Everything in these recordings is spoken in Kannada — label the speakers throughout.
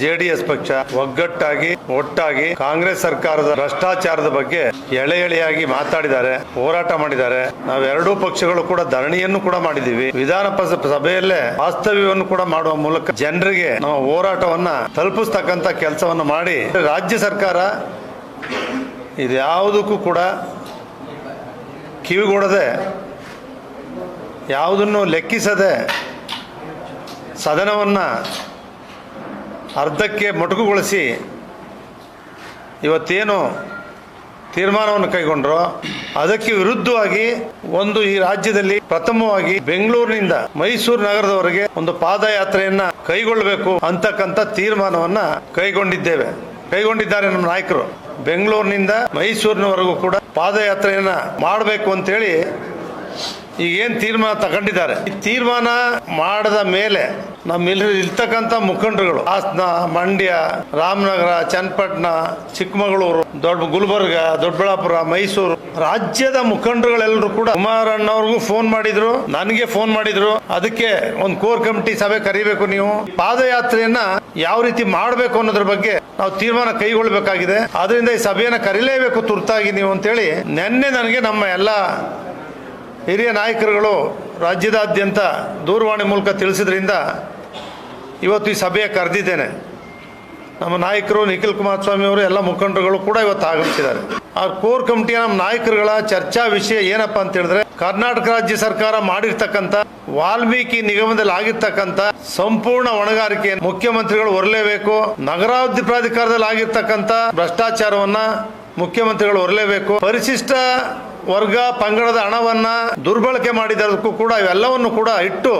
Speaker 1: ಜೆಡಿಎಸ್ ಪಕ್ಷ ಒಗ್ಗಟ್ಟಾಗಿ, ಒಟ್ಟಾಗಿ ಕಾಂಗ್ರೆಸ್ ಸರ್ಕಾರದ ಭ್ರಷ್ಟಾಚಾರದ ಬಗ್ಗೆ ಎಳೆ ಎಳೆಯಾಗಿ ಮಾತಾಡಿದ್ದಾರೆ, ಹೋರಾಟ ಮಾಡಿದ್ದಾರೆ. ನಾವೆರಡೂ ಪಕ್ಷಗಳು ಕೂಡ ಧರಣಿಯನ್ನು ಕೂಡ ಮಾಡಿದೀವಿ ವಿಧಾನ ಸಭೆಯಲ್ಲೇ ವಾಸ್ತವ್ಯವನ್ನು ಕೂಡ ಮಾಡುವ ಮೂಲಕ ಜನರಿಗೆ ನಮ್ಮ ಹೋರಾಟವನ್ನ ತಲುಪಿಸ್ತಕ್ಕಂತ ಕೆಲಸವನ್ನು ಮಾಡಿ ರಾಜ್ಯ ಸರ್ಕಾರ ಇದ್ಯಾವುದಕ್ಕೂ ಕೂಡ ಕಿವಿಗೊಡದೆ, ಯಾವುದನ್ನು ಲೆಕ್ಕಿಸದೆ ಸದನವನ್ನು ಅರ್ಧಕ್ಕೆ ಮೊಟಕುಗೊಳಿಸಿ ಇವತ್ತೇನು ತೀರ್ಮಾನವನ್ನು ಕೈಗೊಂಡ್ರು ಅದಕ್ಕೆ ವಿರುದ್ಧವಾಗಿ ಒಂದು ಈ ರಾಜ್ಯದಲ್ಲಿ ಪ್ರಥಮವಾಗಿ ಬೆಂಗಳೂರಿನಿಂದ ಮೈಸೂರು ನಗರದವರೆಗೆ ಒಂದು ಪಾದಯಾತ್ರೆಯನ್ನ ಕೈಗೊಳ್ಳಬೇಕು ಅಂತಕ್ಕಂಥ ತೀರ್ಮಾನವನ್ನ ಕೈಗೊಂಡಿದ್ದೇವೆ. ಕೈಗೊಂಡಿದ್ದಾರೆ ನಮ್ಮ ನಾಯಕರು. ಬೆಂಗಳೂರಿನಿಂದ ಮೈಸೂರಿನವರೆಗೂ ಕೂಡ ಪಾದಯಾತ್ರೆಯನ್ನ ಮಾಡಬೇಕು ಅಂತೇಳಿ ಈಗ ಏನ್ ತೀರ್ಮಾನ ತಗೊಂಡಿದ್ದಾರೆ. ಈ ತೀರ್ಮಾನ ಮಾಡಿದ ಮೇಲೆ ನಮ್ಮ ಇರ್ತಕ್ಕಂಥ ಮುಖಂಡರುಗಳು, ಹಾಸನ, ಮಂಡ್ಯ, ರಾಮನಗರ, ಚನ್ನಪಟ್ಟಣ, ಚಿಕ್ಕಮಗಳೂರು, ದೊಡ್ಡ ಗುಲ್ಬರ್ಗ, ದೊಡ್ಡಬಳ್ಳಾಪುರ, ಮೈಸೂರು ರಾಜ್ಯದ ಮುಖಂಡರುಗಳೆಲ್ಲರೂ ಕೂಡ ಕುಮಾರಣ್ಣವ್ರಿಗೂ ಫೋನ್ ಮಾಡಿದ್ರು, ನನಗೆ ಫೋನ್ ಮಾಡಿದ್ರು. ಅದಕ್ಕೆ ಒಂದು ಕೋರ್ ಕಮಿಟಿ ಸಭೆ ಕರಿಬೇಕು ನೀವು. ಪಾದಯಾತ್ರೆಯನ್ನ ಯಾವ ರೀತಿ ಮಾಡಬೇಕು ಅನ್ನೋದ್ರ ಬಗ್ಗೆ ನಾವು ತೀರ್ಮಾನ ಕೈಗೊಳ್ಳಬೇಕಾಗಿದೆ ಅದರಿಂದ ಈ ಸಭೆಯನ್ನ ಕರೀಲೇಬೇಕು ತುರ್ತಾಗಿ ನೀವು ಅಂತೇಳಿ ನಿನ್ನೆ ನನಗೆ ನಮ್ಮ ಎಲ್ಲ ಹಿರಿಯ ನಾಯಕರುಗಳು ರಾಜ್ಯದಾದ್ಯಂತ ದೂರವಾಣಿ ಮೂಲಕ ತಿಳಿಸಿದ್ರಿಂದ ಇವತ್ತು ಈ ಸಭೆಯ ಕರೆದಿದ್ದೇನೆ. ನಮ್ಮ ನಾಯಕರು ನಿಖಿಲ್ ಕುಮಾರಸ್ವಾಮಿ ಅವರು, ಎಲ್ಲ ಮುಖಂಡರುಗಳು ಕೂಡ ಇವತ್ತು ಆಗಮಿಸಿದ್ದಾರೆ. ಆ ಕೋರ್ ಕಮಿಟಿಯ ನಮ್ಮ ನಾಯಕರುಗಳ ಚರ್ಚಾ ವಿಷಯ ಏನಪ್ಪ ಅಂತ ಹೇಳಿದ್ರೆ, ಕರ್ನಾಟಕ ರಾಜ್ಯ ಸರ್ಕಾರ ಮಾಡಿರ್ತಕ್ಕಂಥ ವಾಲ್ಮೀಕಿ ನಿಗಮದಲ್ಲಿ ಆಗಿರ್ತಕ್ಕಂಥ ಸಂಪೂರ್ಣ ಹೊಣೆಗಾರಿಕೆ ಮುಖ್ಯಮಂತ್ರಿಗಳು ಹೊರಲೇಬೇಕು ನಗರಾಭಿವೃದ್ಧಿ ಪ್ರಾಧಿಕಾರದಲ್ಲಿ ಆಗಿರ್ತಕ್ಕಂಥ ಭ್ರಷ್ಟಾಚಾರವನ್ನ ಮುಖ್ಯಮಂತ್ರಿಗಳು ಹೊರಲೇಬೇಕು ಪರಿಶಿಷ್ಟ ವರ್ಗ ಪಂಗಡದ ಹಣವನ್ನು ದುರ್ಬಳಕೆ ಮಾಡಿದಕ್ಕೂ ಕೂಡ ಇವೆಲ್ಲವನ್ನು ಕೂಡ ಇಟ್ಟು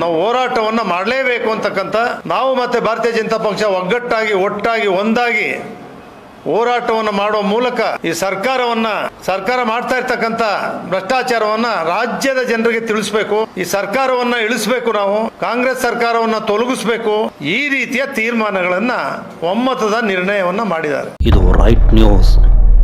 Speaker 1: ನಾವು ಹೋರಾಟವನ್ನ ಮಾಡಲೇಬೇಕು ಅಂತಕ್ಕಂಥ ನಾವು ಮತ್ತೆ ಭಾರತೀಯ ಜನತಾ ಪಕ್ಷ ಒಗ್ಗಟ್ಟಾಗಿ, ಒಟ್ಟಾಗಿ, ಒಂದಾಗಿ ಹೋರಾಟವನ್ನು ಮಾಡುವ ಮೂಲಕ ಈ ಸರ್ಕಾರವನ್ನ, ಸರ್ಕಾರ ಮಾಡ್ತಾ ಇರ್ತಕ್ಕಂಥ ಭ್ರಷ್ಟಾಚಾರವನ್ನ ರಾಜ್ಯದ ಜನರಿಗೆ ತಿಳಿಸ್ಬೇಕು. ಈ ಸರ್ಕಾರವನ್ನ ಇಳಿಸ್ಬೇಕು ನಾವು, ಕಾಂಗ್ರೆಸ್ ಸರ್ಕಾರವನ್ನ ತೊಲಗಿಸ್ಬೇಕು. ಈ ರೀತಿಯ ತೀರ್ಮಾನಗಳನ್ನ ಒಮ್ಮತದ ನಿರ್ಣಯವನ್ನ ಮಾಡಿದ್ದಾರೆ.
Speaker 2: ಇದು ರೈಟ್ ನ್ಯೂಸ್